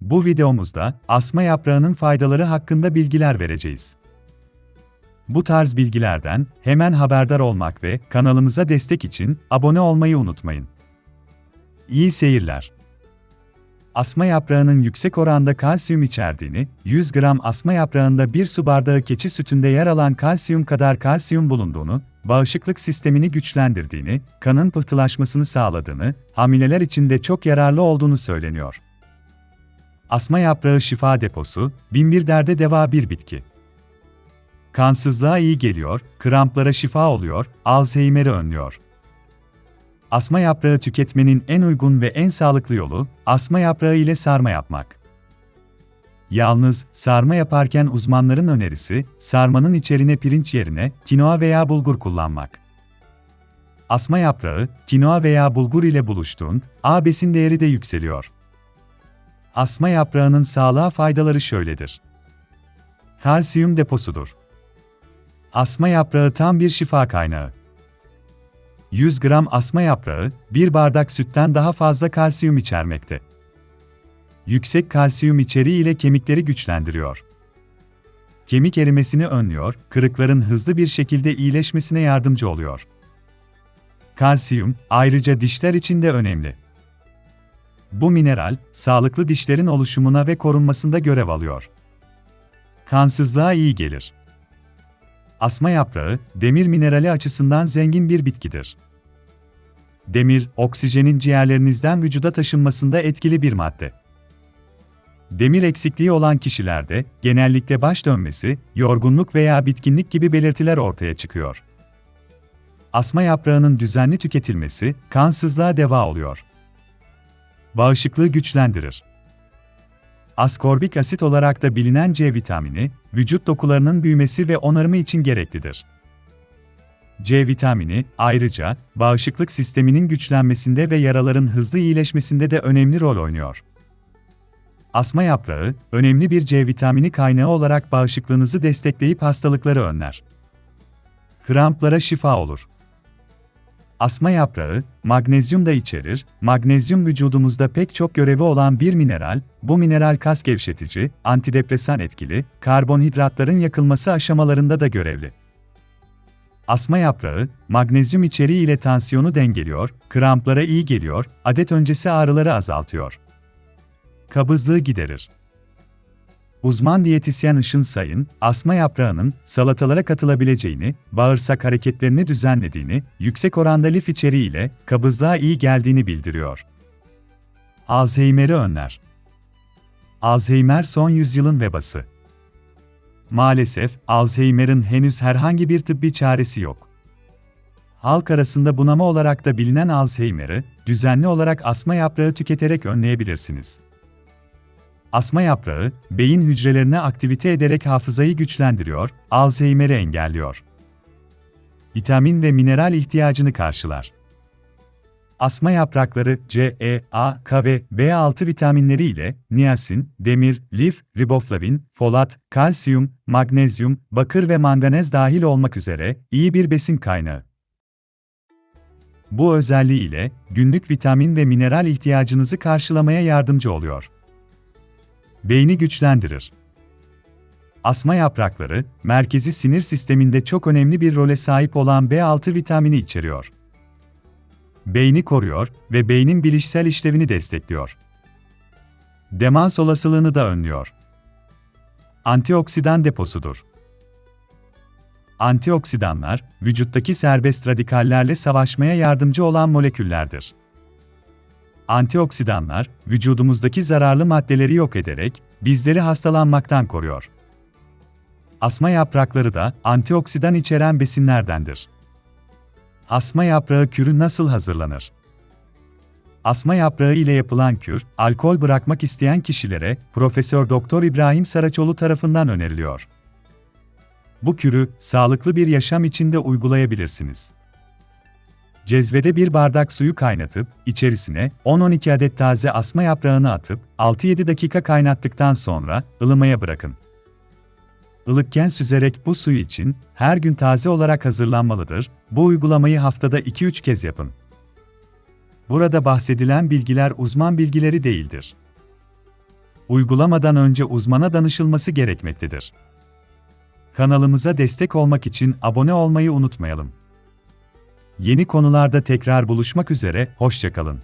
Bu videomuzda asma yaprağının faydaları hakkında bilgiler vereceğiz. Bu tarz bilgilerden hemen haberdar olmak ve kanalımıza destek için abone olmayı unutmayın. İyi seyirler. Asma yaprağının yüksek oranda kalsiyum içerdiğini, 100 gram asma yaprağında bir su bardağı keçi sütünde yer alan kalsiyum kadar kalsiyum bulunduğunu, bağışıklık sistemini güçlendirdiğini, kanın pıhtılaşmasını sağladığını, hamileler için de çok yararlı olduğunu söyleniyor. Asma yaprağı şifa deposu, binbir derde deva bir bitki. Kansızlığa iyi geliyor, kramplara şifa oluyor, Alzheimer'i önlüyor. Asma yaprağı tüketmenin en uygun ve en sağlıklı yolu, asma yaprağı ile sarma yapmak. Yalnız, sarma yaparken uzmanların önerisi, sarmanın içerine pirinç yerine kinoa veya bulgur kullanmak. Asma yaprağı, kinoa veya bulgur ile buluştuğun, A besin değeri de yükseliyor. Asma yaprağının sağlığa faydaları şöyledir. Kalsiyum deposudur. Asma yaprağı tam bir şifa kaynağı. 100 gram asma yaprağı, bir bardak sütten daha fazla kalsiyum içermekte. Yüksek kalsiyum içeriği ile kemikleri güçlendiriyor. Kemik erimesini önlüyor, kırıkların hızlı bir şekilde iyileşmesine yardımcı oluyor. Kalsiyum, ayrıca dişler için de önemli. Bu mineral, sağlıklı dişlerin oluşumuna ve korunmasında görev alıyor. Kansızlığa iyi gelir. Asma yaprağı, demir minerali açısından zengin bir bitkidir. Demir, oksijenin ciğerlerinizden vücuda taşınmasında etkili bir madde. Demir eksikliği olan kişilerde genellikle baş dönmesi, yorgunluk veya bitkinlik gibi belirtiler ortaya çıkıyor. Asma yaprağının düzenli tüketilmesi kansızlığa deva oluyor. Bağışıklığı güçlendirir. Askorbik asit olarak da bilinen C vitamini, vücut dokularının büyümesi ve onarımı için gereklidir. C vitamini, ayrıca, bağışıklık sisteminin güçlenmesinde ve yaraların hızlı iyileşmesinde de önemli rol oynuyor. Asma yaprağı, önemli bir C vitamini kaynağı olarak bağışıklığınızı destekleyip hastalıkları önler. Kramplara şifa olur. Asma yaprağı, magnezyum da içerir. Magnezyum vücudumuzda pek çok görevi olan bir mineral, bu mineral kas gevşetici, antidepresan etkili, karbonhidratların yakılması aşamalarında da görevli. Asma yaprağı, magnezyum içeriği ile tansiyonu dengeliyor, kramplara iyi geliyor, adet öncesi ağrıları azaltıyor. Kabızlığı giderir. Uzman diyetisyen Işın Sayın, asma yaprağının salatalara katılabileceğini, bağırsak hareketlerini düzenlediğini, yüksek oranda lif içeriğiyle kabızlığa iyi geldiğini bildiriyor. Alzheimer'i önler. Alzheimer son yüzyılın vebası. Maalesef, Alzheimer'ın henüz herhangi bir tıbbi çaresi yok. Halk arasında bunama olarak da bilinen Alzheimer'ı, düzenli olarak asma yaprağı tüketerek önleyebilirsiniz. Asma yaprağı, beyin hücrelerine aktivite ederek hafızayı güçlendiriyor, Alzheimer'i engelliyor. Vitamin ve mineral ihtiyacını karşılar. Asma yaprakları C, E, A, K ve B6 vitaminleri ile niasin, demir, lif, riboflavin, folat, kalsiyum, magnezyum, bakır ve manganez dahil olmak üzere iyi bir besin kaynağı. Bu özelliği ile günlük vitamin ve mineral ihtiyacınızı karşılamaya yardımcı oluyor. Beyni güçlendirir. Asma yaprakları, merkezi sinir sisteminde çok önemli bir role sahip olan B6 vitamini içeriyor. Beyni koruyor ve beynin bilişsel işlevini destekliyor. Demans olasılığını da önlüyor. Antioksidan deposudur. Antioksidanlar, vücuttaki serbest radikallerle savaşmaya yardımcı olan moleküllerdir. Antioksidanlar, vücudumuzdaki zararlı maddeleri yok ederek, bizleri hastalanmaktan koruyor. Asma yaprakları da antioksidan içeren besinlerdendir. Asma yaprağı kürü nasıl hazırlanır? Asma yaprağı ile yapılan kür, alkol bırakmak isteyen kişilere Profesör Doktor İbrahim Saraçoğlu tarafından öneriliyor. Bu kürü sağlıklı bir yaşam içinde uygulayabilirsiniz. Cezvede bir bardak suyu kaynatıp, içerisine 10-12 adet taze asma yaprağını atıp, 6-7 dakika kaynattıktan sonra ılımaya bırakın. Ilıkken süzerek bu suyu için her gün taze olarak hazırlanmalıdır. Bu uygulamayı haftada 2-3 kez yapın. Burada bahsedilen bilgiler uzman bilgileri değildir. uygulamadan önce uzmana danışılması gerekmektedir. Kanalımıza destek olmak için abone olmayı unutmayalım. Yeni konularda tekrar buluşmak üzere, hoşçakalın.